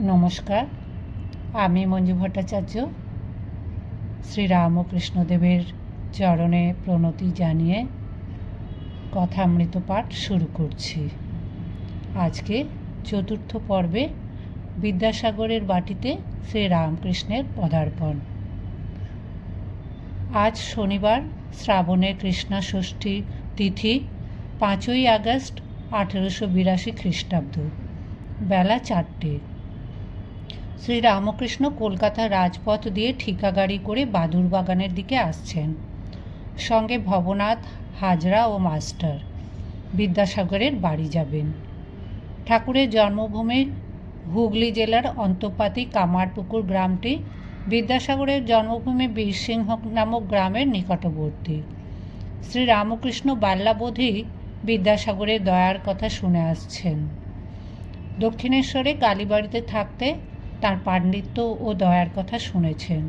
নমস্কার। আমি মঞ্জু ভট্টাচার্য। শ্রী রামকৃষ্ণদেবের চরণে প্রণতি জানিয়ে কথামৃত পাঠ শুরু করছি। আজকে চতুর্থ পর্বে বিদ্যাসাগরের বাটিতে শ্রী রামকৃষ্ণের পদার্পণ। আজ শনিবার শ্রাবণের কৃষ্ণা ষষ্ঠী তিথি, পাঁচই আগস্ট আঠেরোশো বিরাশি খ্রিস্টাব্দ, বেলা চারটে। শ্রী রামকৃষ্ণ কলকাতার রাজপথ দিয়ে ঠিকা গাড়ি করে বাদুর বাগানের দিকে আসছেন। সঙ্গে ভবনাথ, হাজরা ও মাস্টার বিদ্যাসাগরের বাড়ি যাবেন। ঠাকুরের জন্মভূমি হুগলি জেলার অন্তপাতি কামারপুকুর গ্রামটি বিদ্যাসাগরের জন্মভূমি বীরসিংহ নামক গ্রামের নিকটবর্তী। শ্রী রামকৃষ্ণ বাল্যাবধি বিদ্যাসাগরের দয়ার কথা শুনে আসছেন। দক্ষিণেশ্বরে কালীবাড়িতে থাকতে তার পাণ্ডিত্য ও দয়ার কথা শুনেছেন।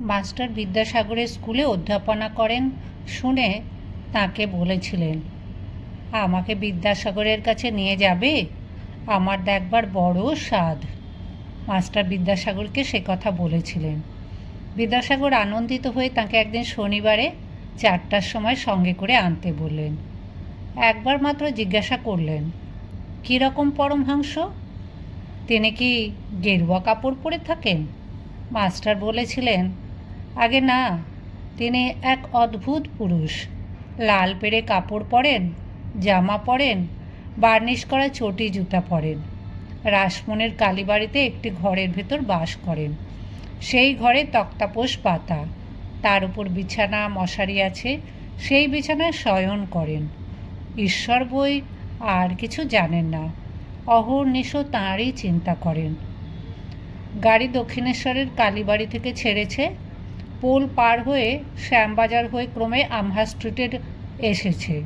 মাস্টার বিদ্যাসাগরের স্কুলে অধ্যাপনা করেন শুনে তাকে বলেছিলেন, আমাকে বিদ্যাসাগরের কাছে নিয়ে যাবে? আমার দেখবার বড় স্বাদ। মাস্টার বিদ্যাসাগরকে সে কথা বলেছিলেন। বিদ্যাসাগর আনন্দিত হয়ে তাকে একদিন শনিবারে চারটার সময় সঙ্গে করে আনতে বললেন। একবার মাত্র জিজ্ঞাসা করলেন কীরকম পরমহংস? তিনি কি গেরুয়া কাপড় পরে থাকেন? মাস্টার বলেছিলেন, আগে না, তিনি এক অদ্ভুত পুরুষ। লাল পেড়ে কাপড় পরেন, জামা পরেন, বার্নিশ করা চটি জুতা পরেন। রাসমনের কালীবাড়িতে একটি ঘরের ভেতর বাস করেন। সেই ঘরে তক্তাপোষ পাতা। তার উপর বিছানা, মশারি আছে, সেই বিছানায় শয়ন করেন। ঈশ্বর বই আর কিছু জানেন না। অহর্নিশ তাঁরই চিন্তা করেন। গাড়ি দক্ষিণেশ্বরের কালীবাড়ি থেকে ছেড়েছে, পোল পার হয়ে শ্যামবাজার হয়ে ক্রমে আমহা স্ট্রিটের এসেছে।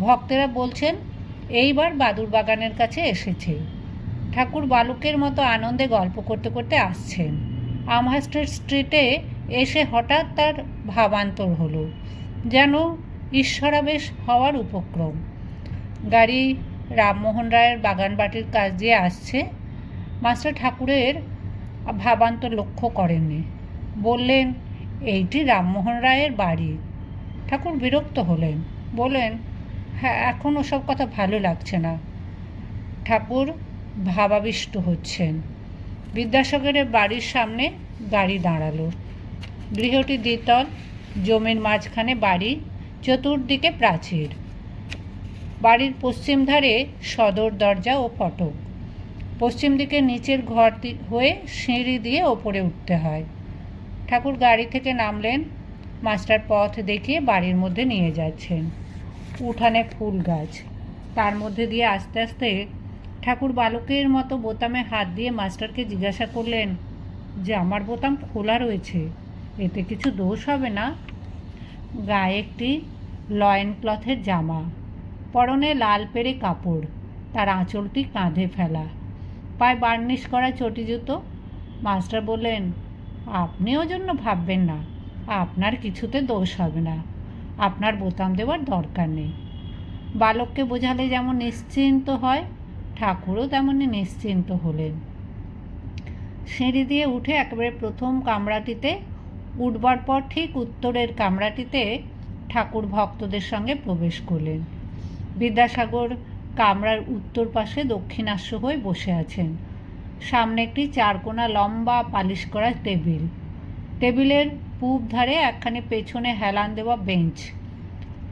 ভক্তেরা বলছেন, এইবার বাদুর বাগানের কাছে এসেছে। ঠাকুর বালুকের মতো আনন্দে গল্প করতে করতে আসছেন। আমহা স্ট্রিট স্ট্রিটে এসে হঠাৎ তার ভাবান্তর হলো, যেন ঈশ্বরাবেশ হওয়ার উপক্রম। গাড়ি রামমোহন রায়ের বাগান বাটির কাজ দিয়ে আসছে। মাস্টার ঠাকুরের ভাবান্ত লক্ষ্য করেননি। বললেন, এইটি রামমোহন রায়ের বাড়ি। ঠাকুর বিরক্ত হলেন। বললেন হ্যাঁ এখন ওসব কথা ভালো লাগছে না। ঠাকুর ভাবাবিষ্ট হচ্ছেন। বিদ্যাসাগরের বাড়ির সামনে গাড়ি দাঁড়াল। গৃহটি দ্বিতল, জমির মাঝখানে বাড়ি, চতুর্দিকে প্রাচীর। বাড়ির পশ্চিম ধারে সদর দরজা ও ফটক। পশ্চিম দিকে নিচের ঘর হয়ে সিঁড়ি দিয়ে ওপরে উঠতে হয়। ঠাকুর গাড়ি থেকে নামলেন, মাস্টার পথ দেখিয়ে বাড়ির মধ্যে নিয়ে যাচ্ছেন। উঠানে ফুল গাছ। তার মধ্যে দিয়ে আস্তে আস্তে ঠাকুর বালকের মতো বোতামে হাত দিয়ে মাস্টারকে জিজ্ঞাসা করলেন, যে আমার বোতাম খোলা রয়েছে, এতে কিছু দোষ হবে না? গায়ে একটি লয়েন ক্লথের জামা। পরনে লাল পেরে কাপড়, তার আঁচলটি কাঁধে ফেলা। পায়ে বার্নিশ করা চটি জুতো। মাস্টার বললেন আপনি জন্য ভাববেন না, আপনার কিছুতে দোষ হবে না, আপনার বোতাম দেওয়ার দরকার নেই। বালককে বোঝালে যেমন নিশ্চিন্ত হয়, ঠাকুরও তেমনই নিশ্চিন্ত হলেন। সিঁড়ি দিয়ে উঠে একেবারে প্রথম কামরাটিতে, উঠবার পর ঠিক উত্তরের কামরাটিতে ঠাকুর ভক্তদের সঙ্গে প্রবেশ করলেন। বিদ্যাসাগর কামরার উত্তর পাশে দক্ষিণাস্য হয়ে বসে আছেন। সামনে একটি চারকোনা লম্বা পালিশ করা টেবিল। টেবিলের পূব ধারে একখানি পেছনে হেলান দেওয়া বেঞ্চ।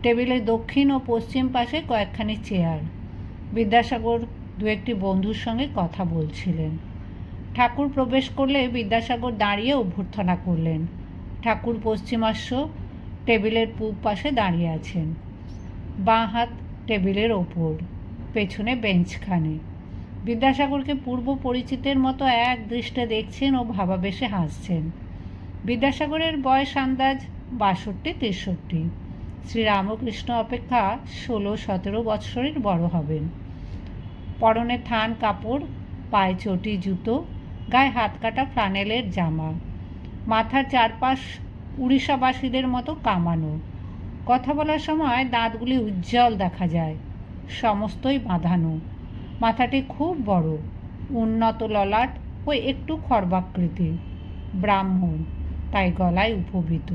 টেবিলের দক্ষিণ ও পশ্চিম পাশে কয়েকখানি চেয়ার। বিদ্যাসাগর দু একটি বন্ধুর সঙ্গে কথা বলছিলেন। ঠাকুর প্রবেশ করলে বিদ্যাসাগর দাঁড়িয়ে অভ্যর্থনা করলেন। ঠাকুর পশ্চিমাস্য টেবিলের পূব পাশে দাঁড়িয়ে আছেন। বাঁ হাত টেবিলের ওপর, পেছনে বেঞ্চখানে। বিদ্যাসাগরকে পূর্ব পরিচিতের মতো এক দৃষ্টে দেখছেন ও ভাবাবেশে হাসছেন। বিদ্যাসাগরের বয়স আন্দাজ বাষট্টি, তেষট্টি। শ্রীরামকৃষ্ণ অপেক্ষা ষোলো, সতেরো বৎসরের বড় হবেন। পরনে থান কাপড়, পায়ে চটি জুতো, গায়ে হাত কাটা ফ্লানেলের জামা। মাথার চারপাশ উড়িষ্যাবাসীদের মতো কামানো। কথা বলার সময় দাঁতগুলি উজ্জ্বল দেখা যায়। সমস্তই বাঁধানো। মাথাটি খুব বড়, উন্নত ললাট ও একটু খর্বাকৃতি ব্রাহ্মণ, তাই গলায় উপবিত।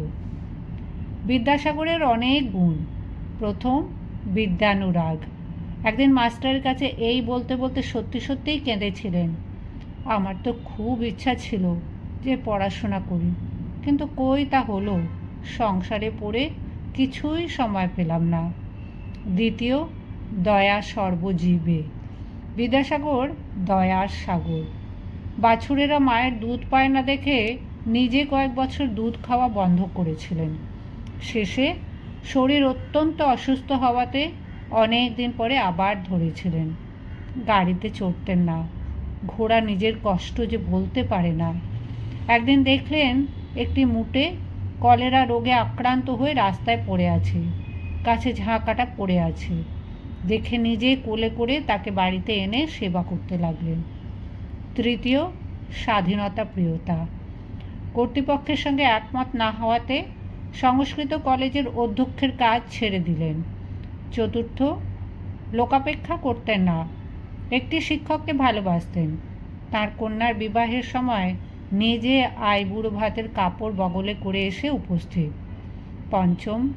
বিদ্যাসাগরের অনেক গুণ। প্রথম, বিদ্যানুরাগ। একদিন মাস্টারের কাছে এই বলতে বলতে সত্যি সত্যিই কেঁদেছিলেন। আমার তো খুব ইচ্ছা ছিল যে পড়াশোনা করি, কিন্তু কই তা হলো? সংসারে পড়ে কিছুই সময় পেলাম না। দ্বিতীয়, দয়া সর্বজীবে। বিদ্যাসাগর, দয়ার সাগর। বাছুরেরা মায়ের দুধ পায় না দেখে নিজে কয়েক বছর দুধ খাওয়া বন্ধ করেছিলেন। শেষে শরীর অত্যন্ত অসুস্থ হওয়াতে অনেক দিন পরে আবার ধরেছিলেন। গাড়িতে চড়তেন না। ঘোড়া নিজের কষ্ট যে বলতে পারে না। একদিন দেখলেন একটি মুটে কলেরা রোগে আক্রান্ত হয়ে রাস্তায় পড়ে আছে, কাছে ঝাঁকাটা পড়ে আছে। দেখে নিজে কোলে করে তাকে বাড়িতে এনে সেবা করতে লাগলেন। তৃতীয়, স্বাধীনতা প্রিয়তা। কর্তৃপক্ষের সঙ্গে একমত না হওয়াতে সংস্কৃত কলেজের অধ্যক্ষের কাজ ছেড়ে দিলেন। চতুর্থ, লোকাপেক্ষা করতেন না। একটি শিক্ষককে ভালোবাসতেন। তার কন্যার বিবাহের সময় নিজে আইবুড়ো ভাতের কাপড় বগলে করে এসে উপস্থিত। পঞ্চম,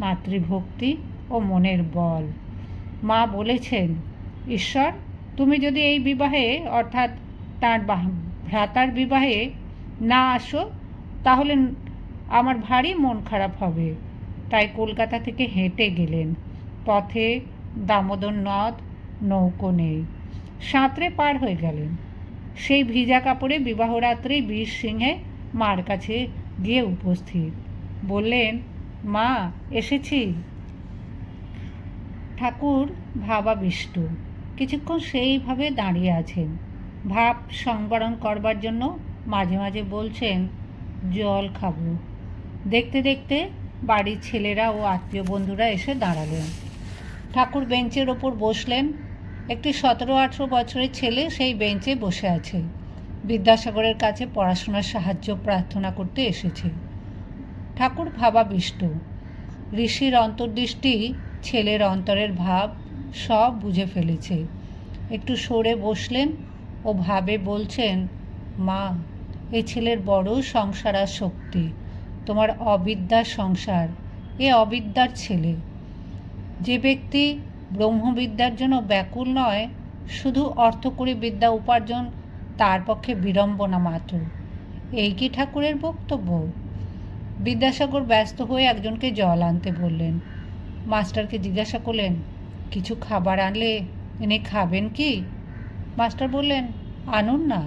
মাতৃভক্তি ও মনের বল। মা বলেছেন, ঈশ্বর, তুমি যদি এই বিবাহে, অর্থাৎ তার ভ্রাতার বিবাহে না আসো, তাহলে আমার ভারী মন খারাপ হবে। তাই কলকাতা থেকে হেঁটে গেলেন। পথে দামোদর নদ, নৌকো নেই। সাঁতরে পার হয়ে গেলেন। সেই ভিজা কাপড়ে বিবাহরাত্রি বীর সিংহে মার কাছে গিয়ে উপস্থিত। বললেন, মা, এসেছি। ঠাকুর ভাবা ভাবাবিষ্ট। কিছুক্ষণ সেইভাবে দাঁড়িয়ে আছেন। ভাব সংবরণ করবার জন্য মাঝে মাঝে বলছেন, জল খাব। দেখতে দেখতে বাড়ির ছেলেরা ও আত্মীয় বন্ধুরা এসে দাঁড়ালেন। ঠাকুর বেঞ্চের ওপর বসলেন। একটি সতেরো আঠেরো বছরের ছেলে সেই বেঞ্চে বসে আছে। বিদ্যাসাগরের কাছে পড়াশোনার সাহায্য প্রার্থনা করতে এসেছে। ঠাকুর ভাবাবিষ্ট। ঋষির অন্তর্দৃষ্টি, ছেলের অন্তরের ভাব সব বুঝে ফেলেছে। একটু সরে বসলেন ও ভাবে বলছেন, মা, এ ছেলের বড় সংসার আর শক্তি। তোমার অবিদ্যার সংসার। এ অবিদ্যার ছেলে। যে ব্যক্তি ব্রহ্মবিদ্যার জন্য ব্যাকুল নয়, শুধু অর্থকরী বিদ্যা উপার্জন, তার পক্ষে বিড়ম্বনা মাত্র এই কি ঠাকুরের বক্তব্য? বিদ্যাসাগর ব্যস্ত হয়ে একজনকে জল আনতে বললেন। মাস্টারকে জিজ্ঞাসা করলেন, কিছু খাবার আনলে এনে খাবেন কি? মাস্টার বললেন, আনুন না।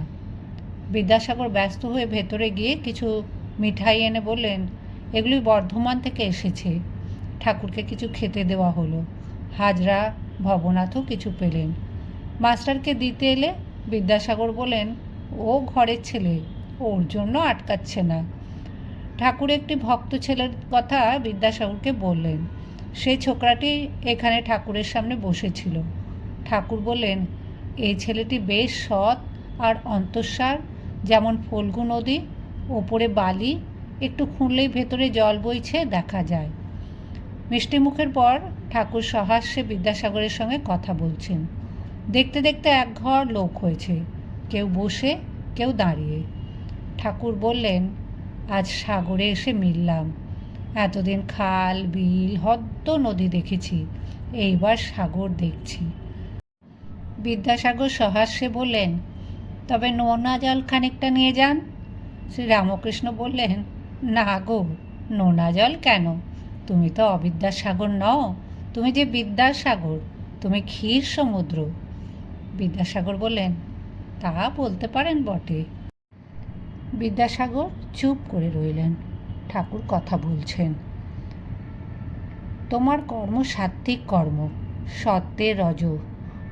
বিদ্যাসাগর ব্যস্ত হয়ে ভেতরে গিয়ে কিছু মিঠাই এনে বললেন, এগুলি বর্ধমান থেকে এসেছে। ঠাকুরকে কিছু খেতে দেওয়া হলো। হাজরা ভবনাথও কিছু পেলেন। মাস্টারকে দিতে এলে বিদ্যাসাগর বলেন, ও ঘরের ছেলে, ওর জন্য আটকাচ্ছে না। ঠাকুর একটি ভক্ত ছেলের কথা বিদ্যাসাগরকে বললেন। সেই ছোকরাটি এখানে ঠাকুরের সামনে বসেছিল। ঠাকুর বললেন, এই ছেলেটি বেশ সৎ আর অন্তঃসার, যেমন ফল্গু নদী, ওপরে বালি, একটু খুঁড়লেই ভেতরে জল বইছে, দেখা যায়। মিষ্টি মুখের পর ঠাকুর সহাস্যে বিদ্যাসাগরের সঙ্গে কথা বলছেন। দেখতে দেখতে এক ঘর লোক হয়েছে। কেউ বসে, কেউ দাঁড়িয়ে। ঠাকুর বললেন, আজ সাগরে এসে মিললাম। এতদিন খাল, বিল, হদ্দ নদী দেখেছি। এইবার সাগর দেখছি। বিদ্যাসাগর সহাস্যে বললেন, তবে নোনা জল খানিকটা নিয়ে যান। শ্রী রামকৃষ্ণ বললেন, না গো, নোনা জল কেন? তুমি তো অবিদ্যাসাগর নও। তুমি যে বিদ্যাসাগর, তুমি ক্ষীর সমুদ্র। বিদ্যাসাগর বললেন, তা বলতে পারেন বটে। বিদ্যাসাগর চুপ করে রইলেন। ঠাকুর কথা বলছেন, তোমার কর্ম সাত্ত্বিক কর্ম সত্যের রজ।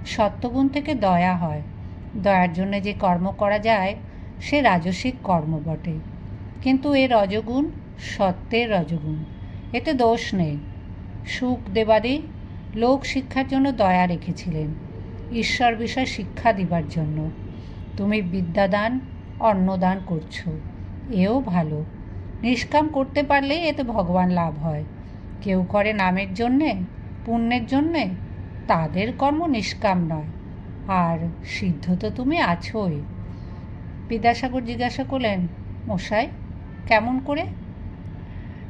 সত্যগুণ থেকে দয়া হয়। দয়ার জন্য যে কর্ম করা যায়, সে রাজসিক কর্ম বটে। কিন্তু এ রজগুণ সত্যের রজগুণ। এতে দোষ নেই। সুখ দেবাদি লোক শিক্ষার জন্য দয়া রেখেছিলেন। ঈশ্বর বিষয় শিক্ষা দিবার জন্য। তুমি বিদ্যাদান, অন্নদান করছ। এও ভালো। নিষ্কাম করতে পারলে এতে ভগবান লাভ হয়। কেউ করে নামের জন্যে, পুণ্যের জন্যে, তাদের কর্ম নিষ্কাম নয়। আর সিদ্ধ তো তুমি আছোই। বিদ্যাসাগর জিজ্ঞাসা করলেন, মশাই, কেমন করে?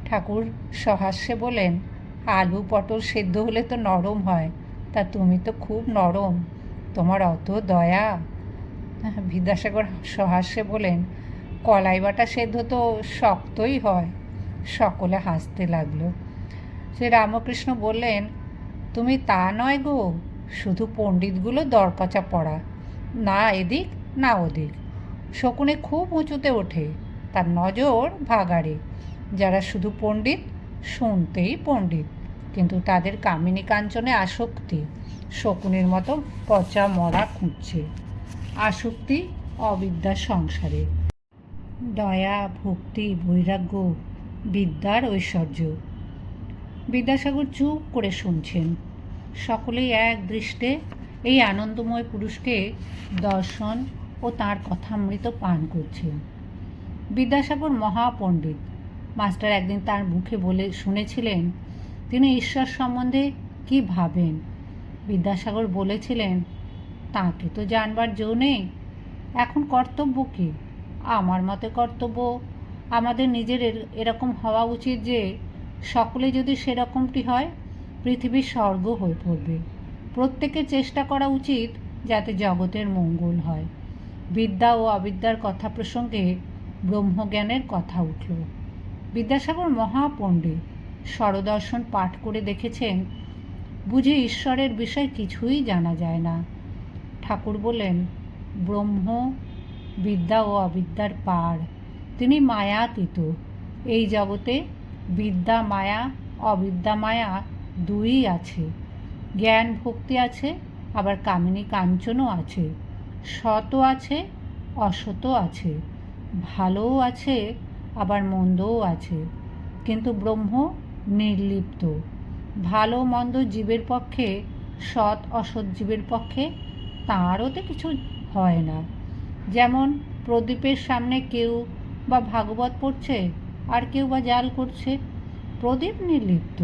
ঠাকুর সহাস্যে বলেন আলু পটল সেদ্ধ হলে তো নরম হয়। তা তুমি তো খুব নরম। তোমার অত দয়া। বিদ্যাসাগর সহাস্যে বলেন, কলাই বাটা সেদ্ধ তো শক্তই হয়। সকলে হাসতে লাগল। সে রামকৃষ্ণ বললেন, তুমি তা নয় গো, শুধু পণ্ডিতগুলো দরকচা পড়া। না এদিক, না ওদিক। শকুনে খুব উঁচুতে ওঠে। তার নজর ভাগাড়ে। যারা শুধু পণ্ডিত শুনতেই পণ্ডিত, কিন্তু তাদের কামিনী কাঞ্চনে আসক্তি, শকুনের মতো পচা মরা খুঁজছে। আসক্তি অবিদ্যার সংসারে। দয়া, ভক্তি, বৈরাগ্য, বিদ্যার ঐশ্বর্য। বিদ্যাসাগর চুপ করে শুনছেন। সকলেই এক দৃষ্টে এই আনন্দময় পুরুষকে দর্শন ও তার কথামৃত পান করছেন। বিদ্যাসাগর মহাপণ্ডিত মাস্টার একদিন তার মুখে বলে শুনেছিলেন, তিনি ঈশ্বর সম্বন্ধে কি ভাবেন? বিদ্যাসাগর বলেছিলেন, তাকে তো জানবার জো নেই। এখন কর্তব্য কি? আমার মতে কর্তব্য আমাদের নিজের এরকম হওয়া উচিত যে, সকলে যদি সেরকমটি হয়, পৃথিবীর স্বর্গ হয়ে পড়বে। প্রত্যেকের চেষ্টা করা উচিত যাতে জগতের মঙ্গল হয়। বিদ্যা ও অবিদ্যার কথা প্রসঙ্গে ব্রহ্মজ্ঞানের কথা উঠল। বিদ্যাসাগর মহাপণ্ডিত স্বরদর্শন পাঠ করে দেখেছেন, বুঝে ঈশ্বরের বিষয় কিছুই জানা যায় না। ঠাকুর বলেন, ব্রহ্ম, বিদ্যা ও অবিদ্যার পার, তিনি মায়াতীত। এই জগতে বিদ্যা, মায়া, অবিদ্যা, মায়া দুই আছে। জ্ঞান ভক্তি আছে, আবার কামিনী কাঞ্চনও আছে। সতও আছে অসতও আছে। ভালোও আছে আবার মন্দও আছে। কিন্তু ব্রহ্ম নির্লিপ্ত। ভালো মন্দ জীবের পক্ষে, সৎ অসৎ জীবের পক্ষে তাঁরও তো কিছু হয় না। যেমন প্রদীপের সামনে কেউ বা ভাগবত পড়ছে, আর কেউ বা জাল করছে, প্রদীপ নির্লিপ্ত।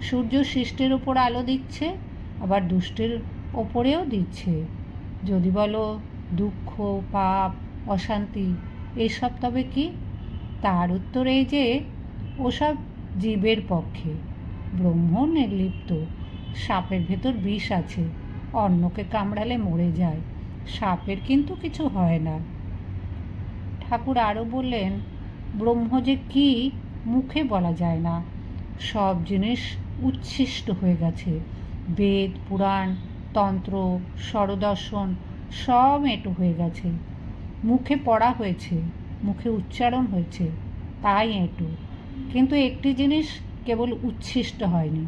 সূর্য সৃষ্টের ওপর আলো দিচ্ছে, আবার দুষ্টের ওপরেও দিচ্ছে। যদি বলো দুঃখ, পাপ, অশান্তি, এসব তবে কি? তার উত্তর এই যে, ওসব জীবের পক্ষে। ব্রহ্ম নির্লিপ্ত, সাপের ভেতর বিষ আছে অন্যকে কামড়ালে মরে যায়, সাপের কিন্তু কিছু হয় না। ঠাকুর আরও বললেন, ব্রহ্ম যে কি, মুখে বলা যায় না। সব জিনিস উচ্ছিষ্ট হয়ে গেছে। বেদ, পুরাণ, তন্ত্র, স্বরদর্শন, সব এঁটো হয়ে গেছে। মুখে পড়া হয়েছে। মুখে উচ্চারণ হয়েছে, তাই এঁটো। কিন্তু একটি জিনিস কেবল উচ্ছিষ্ট হয়নি,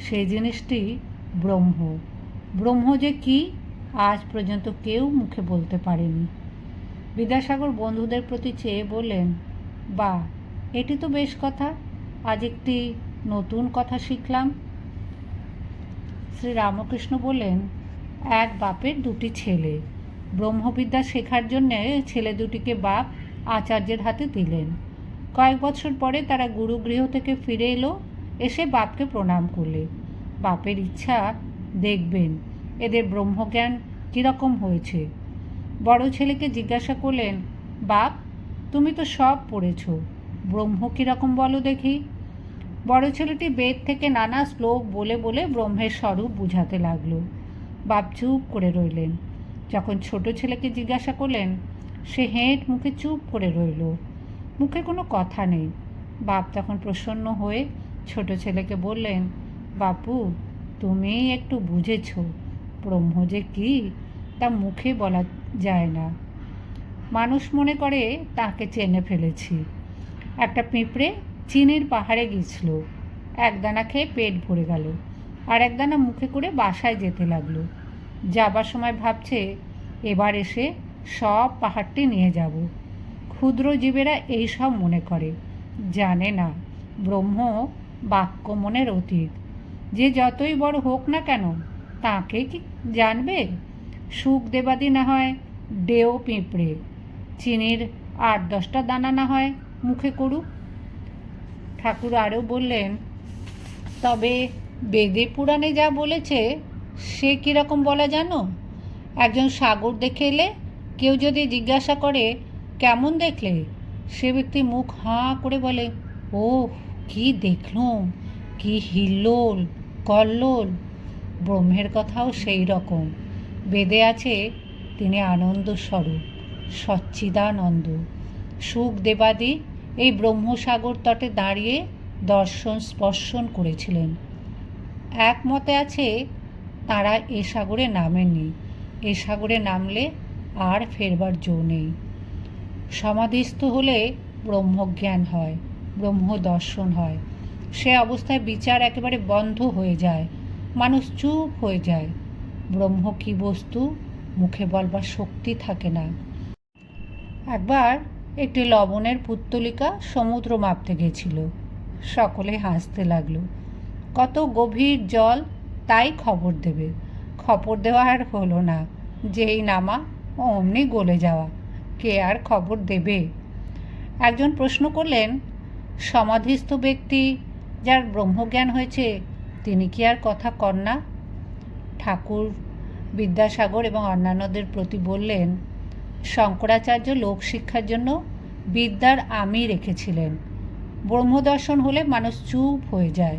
সেই জিনিসটি ব্রহ্ম। ব্রহ্ম যে কি, আজ পর্যন্ত কেউ মুখে বলতে পারেনি। বিদ্যাসাগর বন্ধুদের প্রতি চেয়ে বললেন, বা, এটি তো বেশ কথা, আজ একটি নতুন কথা শিখলাম। শ্রী রামকৃষ্ণ বললেন, এক বাপের দুটি ছেলে। ব্রহ্মবিদ্যা শেখার জন্যে ছেলে দুটিকে বাপ আচার্যের হাতে দিলেন। কয়েক বছর পরে তারা গুরুগৃহ থেকে ফিরে এলো, এসে বাপকে প্রণাম করলে। বাপের ইচ্ছা, দেখবেন, এদের ব্রহ্মজ্ঞান কীরকম হয়েছে। বড় ছেলেকে জিজ্ঞাসা করলেন, বাপ, তুমি তো সব পড়েছ, ব্রহ্ম কীরকম বলো দেখি? বড় ছেলেটি বেদ থেকে নানা শ্লোক বলে বলে ব্রহ্মের স্বরূপ বুঝাতে লাগল। বাপ চুপ করে রইলেন। যখন ছোট ছেলেকে জিজ্ঞাসা করলেন সে হেঁট মুখে চুপ করে রইল। মুখে কোনো কথা নেই। বাপ তখন প্রসন্ন হয়ে ছোট ছেলেকে বললেন, বাপু তুমি একটু বুঝেছ, ব্রহ্ম যে কী, তা মুখে বলা যায় না। মানুষ মনে করে তাকে চেনে ফেলেছি। একটা পিঁপড়ে চিনির পাহাড়ে গিয়েছিল। একদানা খেয়ে পেট ভরে গেল আর একদানা মুখে করে বাসায় যেতে লাগল। যাবার সময় ভাবছে, এবার এসে সব পাহাড়টি নিয়ে যাব। ক্ষুদ্র জীবেরা এই সব মনে করে। জানে না, ব্রহ্ম বাক্য মনের অতীত। যে যতই বড় হোক না কেন, তাকে কি জানবে? সুখ দেবাদি না হয়, ডেও পিঁপড়ে। চিনির আট দশটা দানা না হয়, মুখে করুক। ঠাকুর আরও বললেন, তবে বেদে পুরাণে যা বলেছে, সে কীরকম বলা জানো? একজন সাগর দেখে এলে কেউ যদি জিজ্ঞাসা করে, কেমন দেখলে? সে ব্যক্তি মুখ হাঁ করে বলে ও কি দেখলুম, কি হিল্লোল, কল্লোল। ব্রহ্মের কথাও সেই রকম। বেদে আছে, তিনি আনন্দ স্বরূপ সচ্চিদানন্দ। সুখ দেবাদি এই ব্রহ্মসাগর তটে দাঁড়িয়ে দর্শন স্পর্শন করেছিলেন। একমতে আছে, তারা এ সাগরে নামেননি। এ সাগরে নামলে আর ফেরবার জো নেই। সমাধিস্থ হলে ব্রহ্মজ্ঞান হয় ব্রহ্ম দর্শন হয়। সে অবস্থায় বিচার একেবারে বন্ধ হয়ে যায়, মানুষ চুপ হয়ে যায়। ব্রহ্ম কি বস্তু? মুখে বলবার শক্তি থাকে না। একবার একটি লবণের পুত্তলিকা সমুদ্র মাপতে গেছিল। সকলে হাসতে লাগল। কত গভীর জল, তাই খবর দেবে। খবর দেওয়া আর হলো না। যেই নামা অমনি গলে যাওয়া। কে আর খবর দেবে? একজন প্রশ্ন করলেন, সমাধিস্থ ব্যক্তি যার ব্রহ্মজ্ঞান হয়েছে, তিনি কি আর কথা কন না? ঠাকুর, বিদ্যাসাগর এবং অন্যান্যদের প্রতি বললেন, শঙ্করাচার্য লোকশিক্ষার জন্য বিদ্যার আমি রেখেছিলেন। ব্রহ্মদর্শন হলে মানুষ চুপ হয়ে যায়।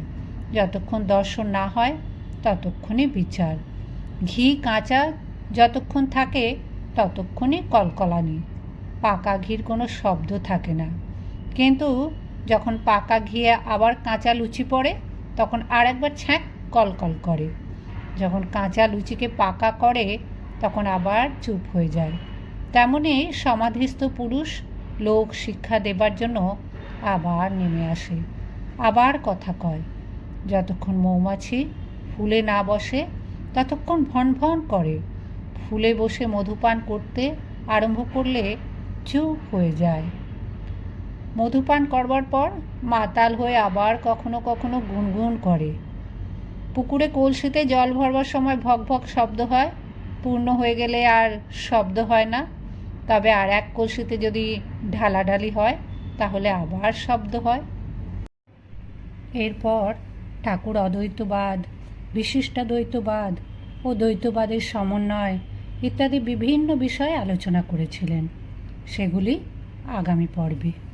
যতক্ষণ দর্শন না হয়, ততক্ষণই বিচার। ঘি, কাঁচা যতক্ষণ থাকে ততক্ষণই কলকলানি। পাকা ঘির কোনো শব্দ থাকে না। কিন্তু যখন পাকা ঘিয়ে আবার কাঁচা লুচি পড়ে, তখন আর একবার ছ্যাঁক কলকল করে। যখন কাঁচা লুচিকে পাকা করে, তখন আবার চুপ হয়ে যায়। তেমনি সমাধিস্থ পুরুষ লোক শিক্ষা দেবার জন্য আবার নেমে আসে। আবার কথা কয়। যতক্ষণ মৌমাছি ফুলে না বসে, ততক্ষণ ভন ভন করে। ফুলে বসে মধুপান করতে আরম্ভ করলে চুপ হয়ে যায়। মধুপান করবার পর মাতাল হয়ে আবার কখনো কখনো গুনগুন করে। পুকুরে কলসিতে জল ভরবার সময় ভক ভক শব্দ হয়। পূর্ণ হয়ে গেলে আর শব্দ হয় না। তবে আর এক কলসিতে যদি ঢালাঢালি হয়, তাহলে আবার শব্দ হয়। এরপর ঠাকুর অদ্বৈতবাদ, বিশিষ্টাদ্বৈতবাদ ও দ্বৈতবাদের সমন্বয় ইত্যাদি বিভিন্ন বিষয়ে আলোচনা করেছিলেন। সেগুলি আগামী পর্বে।